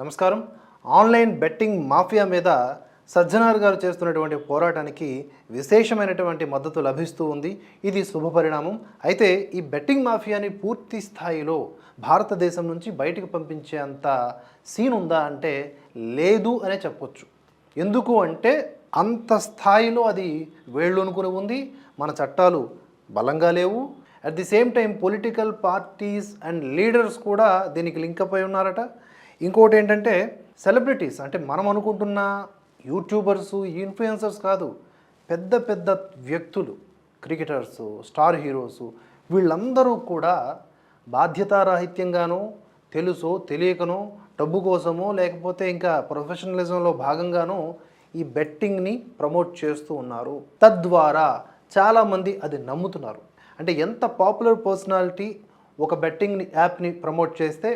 నమస్కారం. Online betting mafia మీద సజ్జనార్ గారు చేస్తున్నటువంటి పోరాటానికి విశేషమైనటువంటి మద్దతు లభిస్తూ ఉంది. ఇది శుభ పరిణామం. అయితే ఈ బెట్టింగ్ మాఫియాని పూర్తి స్థాయిలో భారతదేశం నుంచి బయటకు పంపించే అంత సీన్ ఉందా అంటే లేదు అనే చెప్పొచ్చు. ఎందుకు అంటే అంత స్థాయిలో అది వేళ్ళొనుకుని ఉంది. మన చట్టాలు బలంగా లేవు. At the same time political parties and leaders కూడా దీనికి లింక్ అయి ఉన్నారట. ఇంకోటి ఏంటంటే సెలబ్రిటీస్ అంటే మనం అనుకుంటున్న యూట్యూబర్స్ ఇన్ఫ్లుయెన్సర్స్ కాదు పెద్ద పెద్ద వ్యక్తులు క్రికెటర్స్ స్టార్ హీరోస్ వీళ్ళందరూ కూడా బాధ్యతారాహిత్యంగానో తెలుసో తెలియకనో డబ్బు కోసమో లేకపోతే ఇంకా ప్రొఫెషనలిజంలో భాగంగానో ఈ బెట్టింగ్ని ప్రమోట్ చేస్తూ ఉన్నారు. తద్వారా చాలామంది అది నమ్ముతున్నారు. అంటే ఎంత పాపులర్ పర్సనాలిటీ ఒక బెట్టింగ్ యాప్ని ప్రమోట్ చేస్తే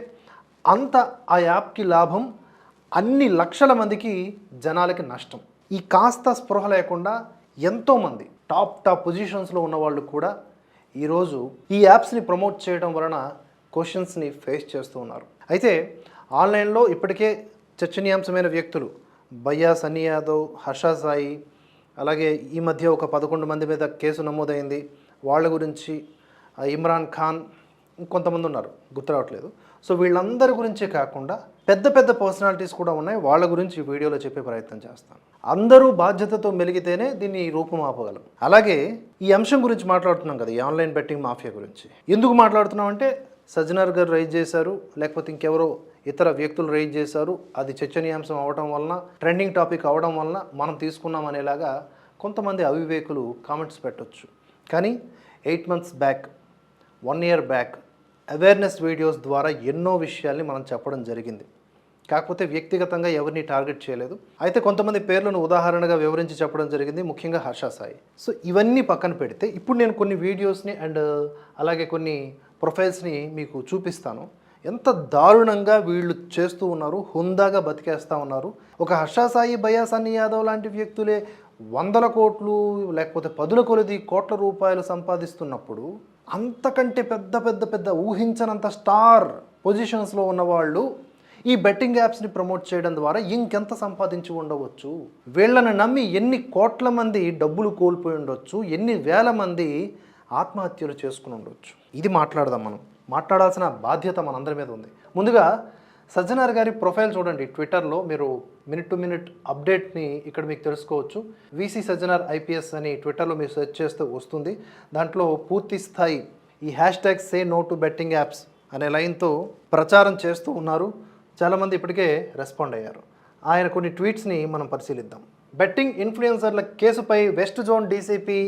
అంత ఆ యాప్కి లాభం అన్ని లక్షల మందికి జనాలకి నష్టం. ఈ కాస్త స్పృహ లేకుండా ఎంతోమంది టాప్ టాప్ పొజిషన్స్లో ఉన్న వాళ్ళు కూడా ఈరోజు ఈ యాప్స్ని ప్రమోట్ చేయడం వలన క్వశ్చన్స్ని ఫేస్ చేస్తూ ఉన్నారు. అయితే ఆన్లైన్లో ఇప్పటికే చర్చనీయాంశమైన వ్యక్తులు బయ్యా సన్నీ యాదవ్ హర్షా సాయి అలాగే ఈ మధ్య ఒక పదకొండు మంది మీద కేసు నమోదైంది. వాళ్ళ గురించి ఇమ్రాన్ ఖాన్ కొంతమంది ఉన్నారు గుర్తు రావట్లేదు సో వీళ్ళందరి గురించే కాకుండా పెద్ద పెద్ద పర్సనాలిటీస్ కూడా ఉన్నాయి. వాళ్ళ గురించి వీడియోలో చెప్పే ప్రయత్నం చేస్తాను. అందరూ బాధ్యతతో మెలిగితేనే దీన్ని రూపుమాపగలం అలాగే ఈ అంశం గురించి మాట్లాడుతున్నాం కదా ఈ ఆన్లైన్ బెట్టింగ్ మాఫియా గురించి. ఎందుకు మాట్లాడుతున్నాం అంటే సజ్జనార్ గారు రైజ్ చేశారు లేకపోతే ఇంకెవరో ఇతర వ్యక్తులు రైజ్ చేశారు. అది చర్చనీయాంశం అవడం వలన ట్రెండింగ్ టాపిక్ అవడం వలన మనం తీసుకున్నాం అనేలాగా కొంతమంది అవివేకులు కామెంట్స్ పెట్టవచ్చు కానీ eight months back one year back awareness videos ద్వారా ఎన్నో విషయాల్ని మనం చెప్పడం జరిగింది. కాకపోతే వ్యక్తిగతంగా ఎవరిని టార్గెట్ చేయలేదు. అయితే కొంతమంది పేర్లను ఉదాహరణగా వివరించి చెప్పడం జరిగింది ముఖ్యంగా హర్ష సాయి. సో ఇవన్నీ పక్కన పెడితే ఇప్పుడు నేను కొన్ని వీడియోస్ని అండ్ అలాగే కొన్ని ప్రొఫైల్స్ని మీకు చూపిస్తాను. ఎంత దారుణంగా వీళ్ళు చేస్తూ ఉన్నారు హుందాగా బతికేస్తూ ఉన్నారు. ఒక హర్ష సాయి భయా సన్నీ యాదవ్ లాంటి వ్యక్తులే వందల కోట్లు లేకపోతే పదుల కొలది కోట్ల రూపాయలు సంపాదిస్తున్నప్పుడు అంతకంటే పెద్ద పెద్ద పెద్ద ఊహించనంత స్టార్ పొజిషన్స్లో ఉన్నవాళ్ళు ఈ బెట్టింగ్ యాప్స్ని ప్రమోట్ చేయడం ద్వారా ఇంకెంత సంపాదించి ఉండవచ్చు? వీళ్ళని నమ్మి ఎన్ని కోట్ల మంది డబ్బులు కోల్పోయి ఉండొచ్చు? ఎన్ని వేల మంది ఆత్మహత్యలు చేసుకుని ఉండొచ్చు? ఇది మాట్లాడదాం మనం. మాట్లాడాల్సిన బాధ్యత మనందరి మీద ఉంది. ముందుగా సజ్జనార్ గారి ప్రొఫైల్ చూడండి ట్విట్టర్లో మీరు మినిట్ టు మినిట్ అప్డేట్ని ఇక్కడ మీకు తెలుసుకోవచ్చు. వీసీ సజ్జనార్ ఐపీఎస్ అని ట్విట్టర్లో మీరు సెర్చ్ చేస్తే వస్తుంది. దాంట్లో పూర్తి స్థాయి ఈ hashtag say no to betting apps అనే లైన్తో ప్రచారం చేస్తూ ఉన్నారు. చాలామంది ఇప్పటికే రెస్పాండ్ అయ్యారు. ఆయన కొన్ని ట్వీట్స్ని మనం పరిశీలిద్దాం. బెట్టింగ్ ఇన్ఫ్లుయెన్సర్ల కేసుపై west zone DCP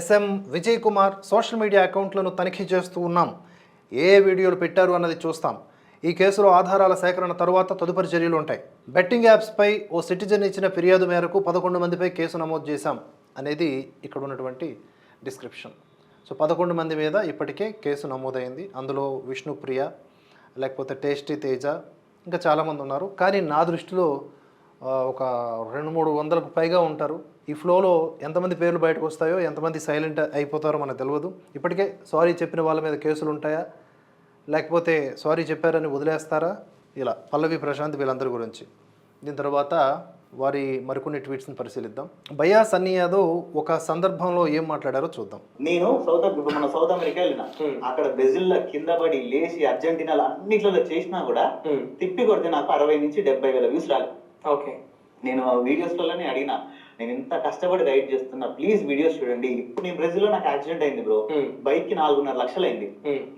SM Vijay Kumar social media అకౌంట్లను తనిఖీ చేస్తూ ఉన్నాం. ఏ వీడియోలు పెట్టారు అన్నది చూస్తాం. ఈ కేసులో ఆధారాల సేకరణ తరువాత తదుపరి చర్యలు ఉంటాయి. బెట్టింగ్ యాప్స్పై ఓ సిటిజన్ ఇచ్చిన ఫిర్యాదు మేరకు పదకొండు మందిపై కేసు నమోదు చేశాం అనేది ఇక్కడ ఉన్నటువంటి డిస్క్రిప్షన్. సో పదకొండు మంది మీద ఇప్పటికే కేసు నమోదైంది. అందులో విష్ణుప్రియ లేకపోతే టేస్టీ తేజ ఇంకా చాలామంది ఉన్నారు. కానీ నా దృష్టిలో ఒక రెండు మూడు వందలకు పైగా ఉంటారు. ఈ ఫ్లోలో ఎంతమంది పేర్లు బయటకు వస్తాయో ఎంతమంది సైలెంట్ అయిపోతారో మనకు తెలియదు ఇప్పటికే సారీ చెప్పిన వాళ్ళ మీద కేసులు ఉంటాయా? లేకపోతే సారీ చెప్పారని వదిలేస్తారా? ఇలా పల్లవి ప్రశాంత్ వీళ్ళందరి గురించి. దీని తర్వాత వారి మరికొన్ని ట్వీట్స్ని పరిశీలిద్దాం. భయ్యా సన్నీ యాదవ్ ఒక సందర్భంలో ఏం మాట్లాడారో చూద్దాం. నేను సౌత్ ఇప్పుడు మన సౌత్ అమెరికా వెళ్ళిన. అక్కడ బ్రెజిల్లో కింద పడి లేచి అర్జెంటీనాలో అన్నిట్లలో చేసినా కూడా తిప్పి కొడితే నాకు అరవై నుంచి డెబ్బై వేల వ్యూస్ రాలి. ఓకే. నేను వీడియోస్లోనే అడిగిన. నేను ఇంత కష్టపడి రైడ్ చేస్తున్నా ప్లీజ్ వీడియోస్ చూడండి. ఇప్పుడు నేను బ్రెజిల్లో నాకు యాక్సిడెంట్ అయింది బ్రో బైక్కి నాలుగున్నర లక్షలు అయింది.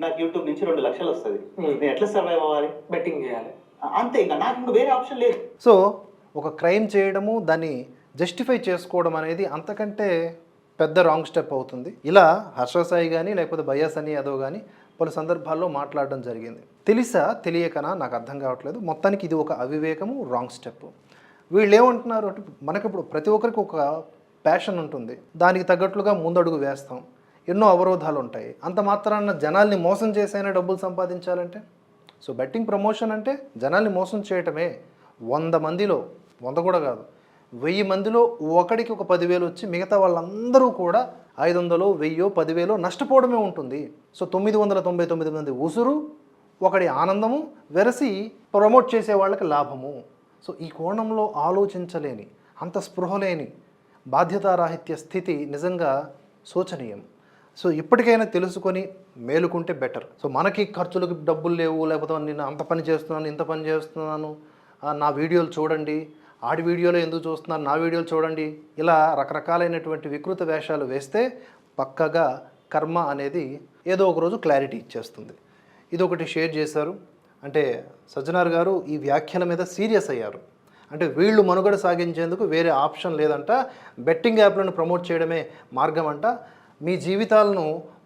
నాకు యూట్యూబ్ నుంచి రెండు లక్షలు వస్తుంది. Hmm. నేను ఎట్లా సర్వైవ్ అవ్వాలి? బెట్టింగ్ చేయాలి. అంతే ఇంకా. నాకు ఇంకా వేరే ఆప్షన్ లేదు. సో ఒక క్రైమ్ చేయడము దాన్ని జస్టిఫై చేసుకోవడం అనేది అంతకంటే పెద్ద రాంగ్ స్టెప్ అవుతుంది. ఇలా హర్ష సాయి కానీ లేకపోతే భయ్యా సన్నీ యాదవ్ కానీ పలు సందర్భాల్లో మాట్లాడడం జరిగింది. తెలిసా? తెలియకనా? నాకు అర్థం కావట్లేదు. మొత్తానికి ఇది ఒక అవివేకము రాంగ్ స్టెప్ వీళ్ళు ఏమంటున్నారు అంటే మనకి ఇప్పుడు ప్రతి ఒక్కరికి ఒక ప్యాషన్ ఉంటుంది. దానికి తగ్గట్లుగా ముందడుగు వేస్తాం. ఎన్నో అవరోధాలు ఉంటాయి అంత మాత్రాన జనాల్ని మోసం చేసైనా డబ్బులు సంపాదించాలంటే? సో బెట్టింగ్ ప్రమోషన్ అంటే జనాల్ని మోసం చేయటమే. వంద మందిలో వంద కూడా కాదు వెయ్యి మందిలో ఒకడికి ఒక పదివేలు వచ్చి మిగతా వాళ్ళందరూ కూడా ఐదు వందలు వెయ్యో పదివేలో నష్టపోవడమే ఉంటుంది. సో తొమ్మిది వందల తొంభై తొమ్మిది మంది ఉసురు ఒకటి ఆనందము వెరసి ప్రమోట్ చేసే వాళ్ళకి లాభము. సో ఈ కోణంలో ఆలోచించలేని అంత స్పృహ లేని బాధ్యతారాహిత్య స్థితి నిజంగా శోచనీయం. సో ఇప్పటికైనా తెలుసుకొని మేలుకుంటే బెటర్. సో మనకి ఖర్చులకు డబ్బులు లేవు లేకపోతే నేను అంత పని చేస్తున్నాను ఇంత పని చేస్తున్నాను నా వీడియోలు చూడండి ఆడి వీడియోలో ఎందుకు చూస్తున్నారు నా వీడియోలు చూడండి ఇలా రకరకాలైనటువంటి వికృత వేషాలు వేస్తే పక్కగా కర్మ అనేది ఏదో ఒక రోజు క్లారిటీ ఇచ్చేస్తుంది. ఇది ఒకటి షేర్ చేశారు. అంటే సజ్జనార్ గారు ఈ వ్యాఖ్యల మీద సీరియస్ అయ్యారు. అంటే వీళ్ళు మనుగడ సాగించేందుకు వేరే ఆప్షన్ లేదంట. బెట్టింగ్ యాప్లను ప్రమోట్ చేయడమే మార్గం అంట. మీ జీవితాలను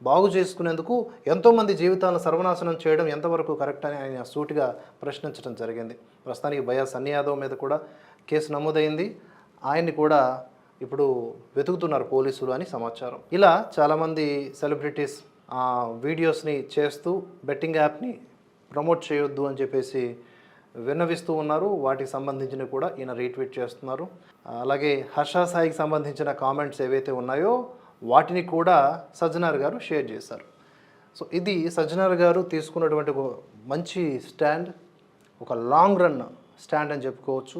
బాగు చేసుకునేందుకు ఎంతోమంది జీవితాలను సర్వనాశనం చేయడం ఎంతవరకు కరెక్ట్ అని ఆయన సూటిగా ప్రశ్నించడం జరిగింది. ప్రస్తుతానికి భయ సన్నీ యాదవ్ మీద కూడా కేసు నమోదైంది. ఆయన్ని కూడా ఇప్పుడు వెతుకుతున్నారు పోలీసులు అని సమాచారం. ఇలా చాలామంది సెలబ్రిటీస్ వీడియోస్ని చేస్తూ బెట్టింగ్ యాప్ని ప్రమోట్ చేయొద్దు అని చెప్పేసి విన్నవిస్తూ ఉన్నారు. వాటికి సంబంధించినవి కూడా ఈయన రీట్వీట్ చేస్తున్నారు. అలాగే హర్ష సాయికి సంబంధించిన కామెంట్స్ ఏవైతే ఉన్నాయో వాటిని కూడా సజ్జనార్ గారు షేర్ చేశారు. సో ఇది సజ్జనార్ గారు తీసుకున్నటువంటి ఒక మంచి స్టాండ్ ఒక లాంగ్ రన్ స్టాండ్ అని చెప్పుకోవచ్చు.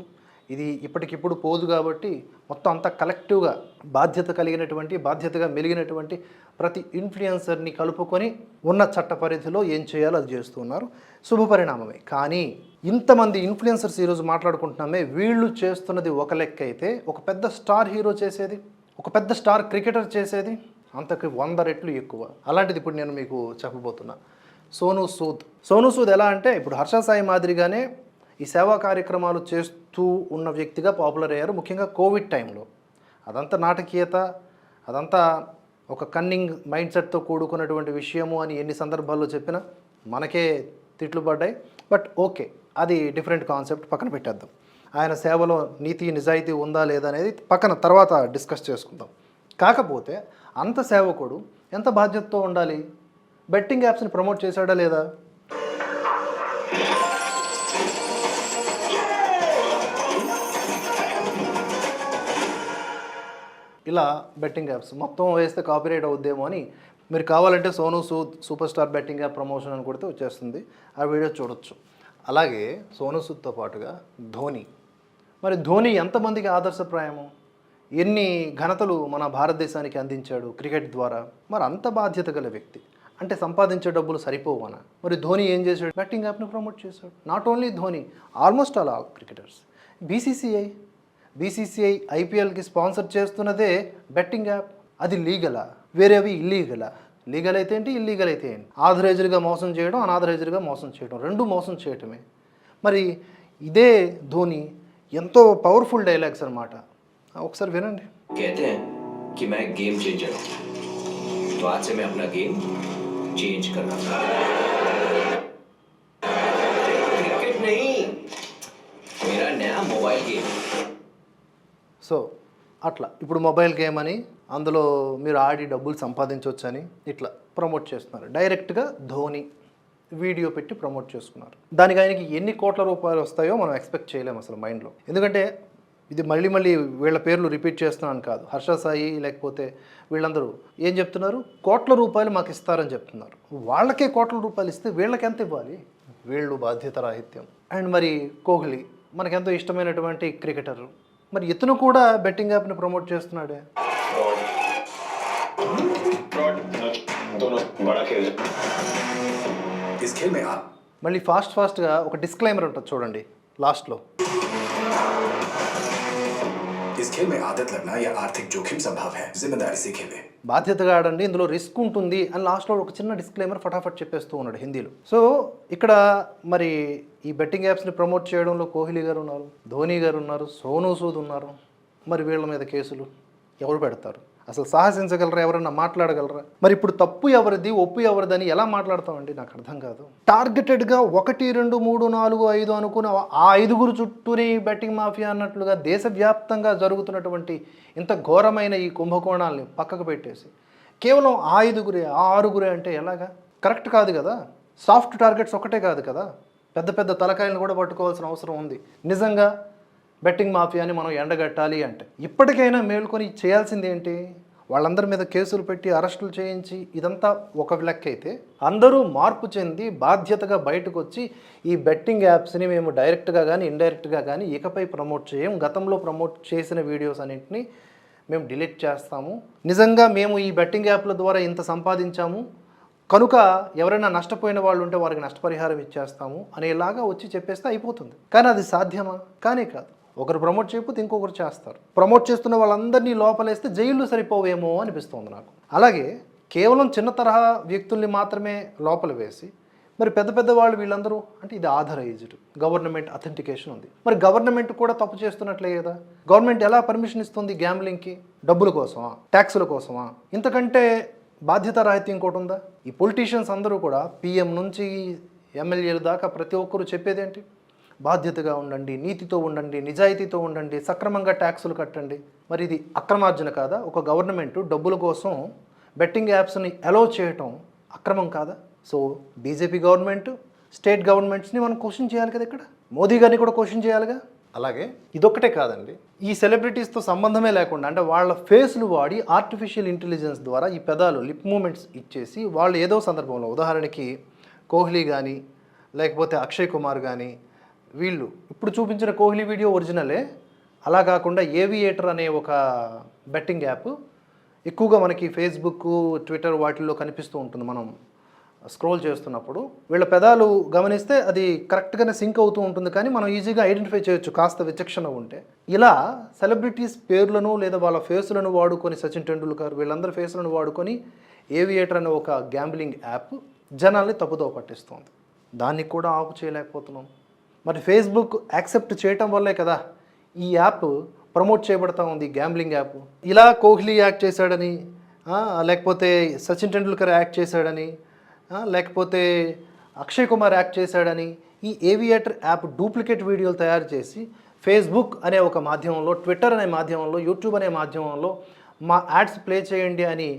ఇది ఇప్పటికిప్పుడు పోదు కాబట్టి మొత్తం అంతా కలెక్టివ్గా బాధ్యత కలిగినటువంటి బాధ్యతగా మెలిగినటువంటి ప్రతి ఇన్ఫ్లుయెన్సర్ని కలుపుకొని ఉన్న చట్ట పరిధిలో ఏం చేయాలో అది చేస్తున్నారు శుభ పరిణామమే. కానీ ఇంతమంది ఇన్ఫ్లుయెన్సర్స్ ఈరోజు మాట్లాడుకుంటున్నామే వీళ్ళు చేస్తున్నది ఒక లెక్క అయితే ఒక పెద్ద స్టార్ హీరో చేసేది ఒక పెద్ద స్టార్ క్రికెటర్ చేసేది అంతకు వంద రెట్లు ఎక్కువ. అలాంటిది ఇప్పుడు నేను మీకు చెప్పబోతున్నా. సోను సూద్. సోను సూద్ ఎలా అంటే ఇప్పుడు హర్ష సాయి మాదిరిగానే ఈ సేవా కార్యక్రమాలు చేస్తూ ఉన్న వ్యక్తిగా పాపులర్ అయ్యారు ముఖ్యంగా కోవిడ్ టైంలో. అదంతా నాటకీయత అదంతా ఒక కన్నింగ్ మైండ్ సెట్తో కూడుకున్నటువంటి విషయము అని ఎన్ని సందర్భాల్లో చెప్పినా మనకే తిట్లు పడ్డాయి. బట్ ఓకే అది డిఫరెంట్ కాన్సెప్ట్ పక్కన పెట్టేద్దాం. ఆయన సేవలో నీతి నిజాయితీ ఉందా లేదా అనేది పక్కన తర్వాత డిస్కస్ చేసుకుందాం. కాకపోతే అంత సేవకుడు ఎంత బాధ్యతతో ఉండాలి? బెట్టింగ్ యాప్స్ని ప్రమోట్ చేశాడా లేదా? ఇలా బెట్టింగ్ యాప్స్ మొత్తం వేస్తే కాపీరైట్ అవుద్దేమో అని మీరు కావాలంటే Sonu Sood super star betting app promotion అని కొడితే వచ్చేస్తుంది. ఆ వీడియో చూడొచ్చు. అలాగే సోను సూద్తో పాటుగా ధోని. మరి ధోని ఎంతమందికి ఆదర్శప్రాయము? ఎన్ని ఘనతలు మన భారతదేశానికి అందించాడు క్రికెట్ ద్వారా? మరి అంత బాధ్యత గల వ్యక్తి. అంటే సంపాదించే డబ్బులు సరిపోవనా? మరి ధోని ఏం చేశాడు? బెట్టింగ్ యాప్ను ప్రమోట్ చేశాడు. Not only Dhoni almost all cricketers BCCI BCCI ఐపీఎల్కి స్పాన్సర్ చేస్తున్నదే బెట్టింగ్ యాప్ అది లీగలా వేరేవి ఇల్లీగలా లీగల్ అయితే ఏంటి ఇల్లీగల్ అయితే ఏంటి ఆథరైజ్డ్గా మోసం చేయడం అనాథరైజ్డ్గా మోసం చేయడం రెండు మోసం చేయటమే మరి ఇదే ధోని ఎంతో పవర్ఫుల్ డైలాగ్స్ అనమాట ఒకసారి వినండి कहते हैं कि मैं गेम चेंजर हूँ तो आज से मैं अपना गेम चेंज कर रहा हूँ సో అట్లా. ఇప్పుడు మొబైల్ గేమ్ అని అందులో మీరు ఆడి డబ్బులు సంపాదించవచ్చని ఇట్లా ప్రమోట్ చేస్తున్నారు. డైరెక్ట్గా ధోని వీడియో పెట్టి ప్రమోట్ చేసుకున్నారు. దానికి ఆయనకి ఎన్ని కోట్ల రూపాయలు వస్తాయో మనం ఎక్స్పెక్ట్ చేయలేము అసలు మైండ్లో. ఎందుకంటే ఇది మళ్ళీ మళ్ళీ వీళ్ళ పేర్లు రిపీట్ చేస్తున్నాను కాదు. హర్ష సాయి లేకపోతే వీళ్ళందరూ ఏం చెప్తున్నారు? కోట్ల రూపాయలు మాకు ఇస్తారని చెప్తున్నారు. వాళ్ళకే కోట్ల రూపాయలు ఇస్తే వీళ్ళకి ఎంత ఇవ్వాలి? వీళ్ళు బాధ్యత రాహిత్యం అండ్ మరి కోహ్లీ మనకెంతో ఇష్టమైనటువంటి క్రికెటర్. మరి ఇతను కూడా బెట్టింగ్ యాప్ని ప్రమోట్ చేస్తున్నాడే? మళ్ళీ ఫాస్ట్ ఫాస్ట్గా ఒక డిస్క్లైమర్ ఉంటుంది చూడండి లాస్ట్లో. खेल में आदत लगना या आर्थिक जोखिम संभव है जिम्मेदारी से खेलें బాధ్యతగా ఆడండి ఇందులో రిస్క్ ఉంటుంది అని లాస్ట్లో ఒక చిన్న డిస్క్లైమర్ ఫటాఫట్ చెప్పేస్తూ ఉన్నాడు హిందీలో సో ఇక్కడ మరి ఈ బెట్టింగ్ యాప్స్ని ప్రమోట్ చేయడంలో కోహ్లీ గారు ఉన్నారు ధోని గారు ఉన్నారు సోను సూద్ ఉన్నారు మరి వీళ్ళ మీద కేసులు ఎవరు పెడతారు అసలు సాహసించగలరా? ఎవరన్నా మాట్లాడగలరా? మరి ఇప్పుడు తప్పు ఎవరిది ఒప్పు ఎవరిదని ఎలా మాట్లాడతామండి? నాకు అర్థం కాదు. టార్గెటెడ్గా ఒకటి రెండు మూడు నాలుగు ఐదు అనుకున్న ఆ ఐదుగురు చుట్టూనే ఈ బెట్టింగ్ మాఫియా అన్నట్లుగా దేశవ్యాప్తంగా జరుగుతున్నటువంటి ఇంత ఘోరమైన ఈ కుంభకోణాలని పక్కకు పెట్టేసి కేవలం ఆ ఐదుగురే ఆ ఆరుగురే అంటే ఎలాగా? కరెక్ట్ కాదు కదా? సాఫ్ట్ టార్గెట్స్ ఒకటే కాదు కదా? పెద్ద పెద్ద తలకాయలను కూడా పట్టుకోవాల్సిన అవసరం ఉంది. నిజంగా బెట్టింగ్ మాఫియాని మనం ఎండగట్టాలి అంటే. ఇప్పటికైనా మేల్కొని చేయాల్సింది ఏంటి? వాళ్ళందరి మీద కేసులు పెట్టి అరెస్టులు చేయించి ఇదంతా ఒక లెక్క అయితే అందరూ మార్పు చెంది బాధ్యతగా బయటకు వచ్చి ఈ బెట్టింగ్ యాప్స్ని మేము డైరెక్ట్గా కానీ ఇండైరెక్ట్గా కానీ ఇకపై ప్రమోట్ చేయం. గతంలో ప్రమోట్ చేసిన వీడియోస్ అన్నింటినీ మేము డిలీట్ చేస్తాము. నిజంగా మేము ఈ బెట్టింగ్ యాప్ల ద్వారా ఇంత సంపాదించాము. కనుక ఎవరైనా నష్టపోయిన వాళ్ళు ఉంటే వారికి నష్టపరిహారం ఇచ్చేస్తాము అనేలాగా వచ్చి చెప్పేస్తే అయిపోతుంది. కానీ అది సాధ్యమా? కానే కాదు. ఒకరు ప్రమోట్ చేయకపోతే ఇంకొకరు చేస్తారు. ప్రమోట్ చేస్తున్న వాళ్ళందరినీ లోపలేస్తే జైళ్ళు సరిపోవేమో అనిపిస్తుంది నాకు. అలాగే కేవలం చిన్న తరహా వ్యక్తుల్ని మాత్రమే లోపల వేసి మరి పెద్ద పెద్ద వాళ్ళు వీళ్ళందరూ అంటే ఇది ఆథరైజ్డ్ గవర్నమెంట్ అథెంటికేషన్ ఉంది. మరి గవర్నమెంట్ కూడా తప్పు చేస్తున్నట్లే కదా? గవర్నమెంట్ ఎలా పర్మిషన్ ఇస్తుంది గ్యాంబ్లింగ్కి? డబ్బుల కోసమా? ట్యాక్సుల కోసమా? ఇంతకంటే బాధ్యత రాహిత్యం ఇంకోటి ఉందా? ఈ పొలిటీషియన్స్ అందరూ కూడా పిఎం నుంచి ఎమ్మెల్యేల దాకా ప్రతి ఒక్కరూ చెప్పేదేంటి? బాధ్యతగా ఉండండి నీతితో ఉండండి నిజాయితీతో ఉండండి సక్రమంగా ట్యాక్సులు కట్టండి. మరి ఇది అక్రమార్జన కాదా? ఒక గవర్నమెంట్ డబ్బుల కోసం బెట్టింగ్ యాప్స్ని అలో చేయటం అక్రమం కాదా? సో బీజేపీ గవర్నమెంట్ స్టేట్ గవర్నమెంట్స్ని మనం క్వశ్చన్ చేయాలి కదా ఇక్కడ? మోదీ గారిని కూడా క్వశ్చన్ చేయాలిగా? అలాగే. ఇదొక్కటే కాదండి. ఈ సెలబ్రిటీస్తో సంబంధమే లేకుండా అంటే వాళ్ళ ఫేస్లు వాడి ఆర్టిఫిషియల్ ఇంటెలిజెన్స్ ద్వారా ఈ పెదాలు లిప్ మూమెంట్స్ ఇచ్చేసి వాళ్ళు ఏదో సందర్భంలో ఉదాహరణకి కోహ్లీ కానీ లేకపోతే అక్షయ్ కుమార్ కానీ వీళ్ళు. ఇప్పుడు చూపించిన కోహ్లీ వీడియో ఒరిజినలే. అలా కాకుండా ఏవియేటర్ అనే ఒక బెట్టింగ్ యాప్ ఎక్కువగా మనకి ఫేస్బుక్ ట్విట్టర్ వాటిల్లో కనిపిస్తూ ఉంటుంది మనం స్క్రోల్ చేస్తున్నప్పుడు. వీళ్ళ పెదాలు గమనిస్తే అది కరెక్ట్గానే సింక్ అవుతూ ఉంటుంది కానీ మనం ఈజీగా ఐడెంటిఫై చేయొచ్చు కాస్త విచక్షణ ఉంటే. ఇలా సెలబ్రిటీస్ పేర్లను లేదా వాళ్ళ ఫేసులను వాడుకొని సచిన్ టెండూల్కర్ వీళ్ళందరి ఫేసులను వాడుకొని ఏవియేటర్ అనే ఒక గ్యాంబ్లింగ్ యాప్ జనాల్ని తప్పుదో పట్టిస్తుంది. దాన్ని కూడా ఆపు చేయలేకపోతున్నాం. మరి ఫేస్బుక్ యాక్సెప్ట్ చేయటం వల్లే కదా ఈ యాప్ ప్రమోట్ చేయబడతా ఉంది గ్యాంబ్లింగ్ యాప్ ఇలా కోహ్లీ యాక్ట్ చేశాడని లేకపోతే సచిన్ టెండూల్కర్ యాక్ట్ చేశాడని లేకపోతే అక్షయ్ కుమార్ యాక్ట్ చేశాడని ఈ ఏవియేటర్ యాప్ డూప్లికేట్ వీడియోలు తయారు చేసి ఫేస్బుక్ అనే ఒక మాధ్యమంలో ట్విట్టర్ అనే మాధ్యమంలో యూట్యూబ్ అనే మాధ్యమంలో మా యాడ్స్ ప్లే చేయండి అని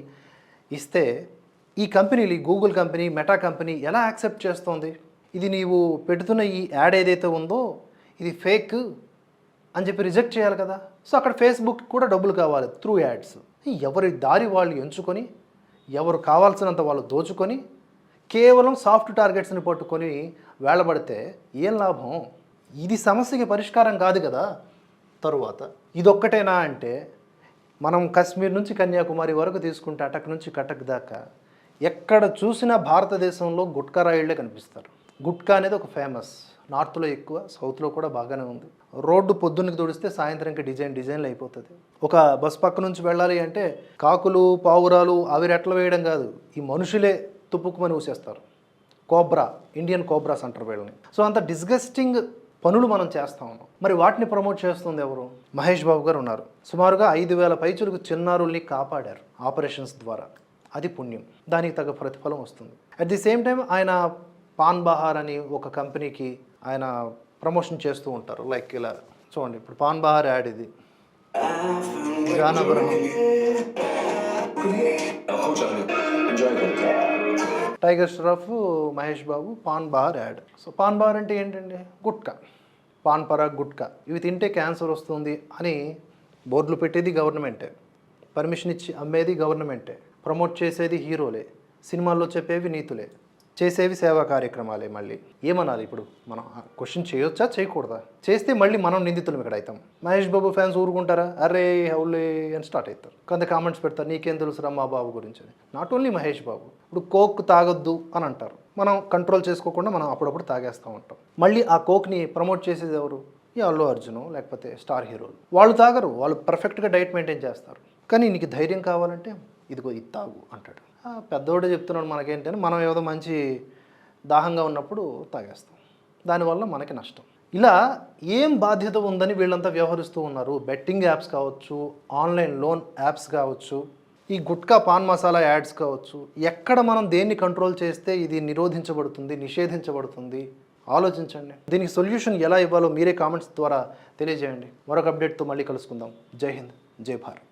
ఇస్తే ఈ కంపెనీలు గూగుల్ కంపెనీ మెటా కంపెనీ ఎలా యాక్సెప్ట్ చేస్తోంది? ఇది నీవు పెడుతున్న ఈ యాడ్ ఏదైతే ఉందో ఇది ఫేక్ అని చెప్పి రిజెక్ట్ చేయాలి కదా. సో అక్కడ ఫేస్బుక్ కూడా డబ్బులు కావాలి త్రూ యాడ్స్ ఎవరి దారి వాళ్ళు ఎంచుకొని ఎవరు కావాల్సినంత వాళ్ళు దోచుకొని కేవలం సాఫ్ట్ టార్గెట్స్ని పట్టుకొని వేళబడితే ఏం లాభం? ఇది సమస్యకి పరిష్కారం కాదు కదా. తరువాత ఇదొక్కటేనా అంటే మనం కశ్మీర్ నుంచి కన్యాకుమారి వరకు తీసుకుంటే అటక్ నుంచి కటక్ దాకా ఎక్కడ చూసినా భారతదేశంలో గుట్కా రాయిళ్ళే కనిపిస్తారు. గుట్కా అనేది ఒక ఫేమస్. నార్త్లో ఎక్కువ సౌత్లో కూడా బాగానే ఉంది. రోడ్డు పొద్దున్నకి తుడిస్తే సాయంత్రంకి డిజైన్ డిజైన్లు అయిపోతుంది. ఒక బస్ పక్క నుంచి వెళ్ళాలి అంటే కాకులు పావురాలు అవి రెట్లు వేయడం కాదు. ఈ మనుషులే తుప్పుకుమని ఊసేస్తారు. కోబ్రా ఇండియన్ కోబ్రాస్ అంటారు వీళ్ళని. సో అంత డిస్గస్టింగ్ పనులు మనం చేస్తా ఉన్నాం. మరి వాటిని ప్రమోట్ చేస్తుంది ఎవరు? మహేష్ బాబు గారు ఉన్నారు. సుమారుగా ఐదు వేల పైచులకు చిన్నారుల్ని కాపాడారు ఆపరేషన్స్ ద్వారా. అది పుణ్యం. దానికి తగ్గ ప్రతిఫలం వస్తుంది. అట్ ది సేమ్ టైం ఆయన పాన్ బహార్ అని ఒక కంపెనీకి ఆయన ప్రమోషన్ చేస్తూ ఉంటారు. లైక్ ఇలా చూడండి ఇప్పుడు పాన్ బహార్ యాడ్ ఇది. Tiger Shroff Mahesh Babu Pan Bahar ad. So Pan Bahar అంటే ఏంటండి? గుట్కా. పాన్ పరాగ్ గుట్కా. ఇవి తింటే క్యాన్సర్ వస్తుంది అని బోర్డులు పెట్టేది గవర్నమెంటే. పర్మిషన్ ఇచ్చి అమ్మేది గవర్నమెంటే. ప్రమోట్ చేసేది హీరోలే. సినిమాల్లో చెప్పేవి నీతులే. చేసేవి సేవా కార్యక్రమాలే మళ్ళీ. ఏమనాలి ఇప్పుడు? మనం క్వశ్చన్ చేయొచ్చా? చేయకూడదా? చేస్తే మళ్ళీ మనం నిందితులం ఇక్కడ అవుతాం. మహేష్ బాబు ఫ్యాన్స్ ఊరుకుంటారా? అరే హౌలే అని స్టార్ట్ అవుతారు కొంత కామెంట్స్ పెడతారు నీకేం తెలుసురా మా బాబు గురించి నాట్ ఓన్లీ మహేష్ బాబు ఇప్పుడు కోక్ తాగొద్దు అని అంటారు. మనం కంట్రోల్ చేసుకోకుండా మనం అప్పుడప్పుడు తాగేస్తూ ఉంటాం. మళ్ళీ ఆ కోక్ని ప్రమోట్ చేసేది ఎవరు? ఈ అల్లు అర్జును లేకపోతే స్టార్ హీరోలు వాళ్ళు తాగరు వాళ్ళు పర్ఫెక్ట్గా డైట్ మెయింటైన్ చేస్తారు. కానీ నీకు ధైర్యం కావాలంటే ఇదిగో ఇది తాగు అంటాడు. పెద్దోడే చెప్తున్నాడు మనకేంటని మనం ఏదో మంచి దాహంగా ఉన్నప్పుడు తాగేస్తాం. దానివల్ల మనకి నష్టం. ఇలా ఏం బాధ్యత ఉందని వీళ్ళంతా వ్యవహరిస్తూ ఉన్నారు? బెట్టింగ్ యాప్స్ కావచ్చు ఆన్లైన్ లోన్ యాప్స్ కావచ్చు ఈ గుట్కా పాన్ మసాలా యాడ్స్ కావచ్చు ఎక్కడ మనం దేన్ని కంట్రోల్ చేస్తే ఇది నిరోధించబడుతుంది నిషేధించబడుతుంది? ఆలోచించండి. దీనికి సొల్యూషన్ ఎలా ఇవ్వాలో మీరే కామెంట్స్ ద్వారా తెలియజేయండి. మరొక అప్డేట్తో మళ్ళీ కలుసుకుందాం. జై హింద్ జై భారత్.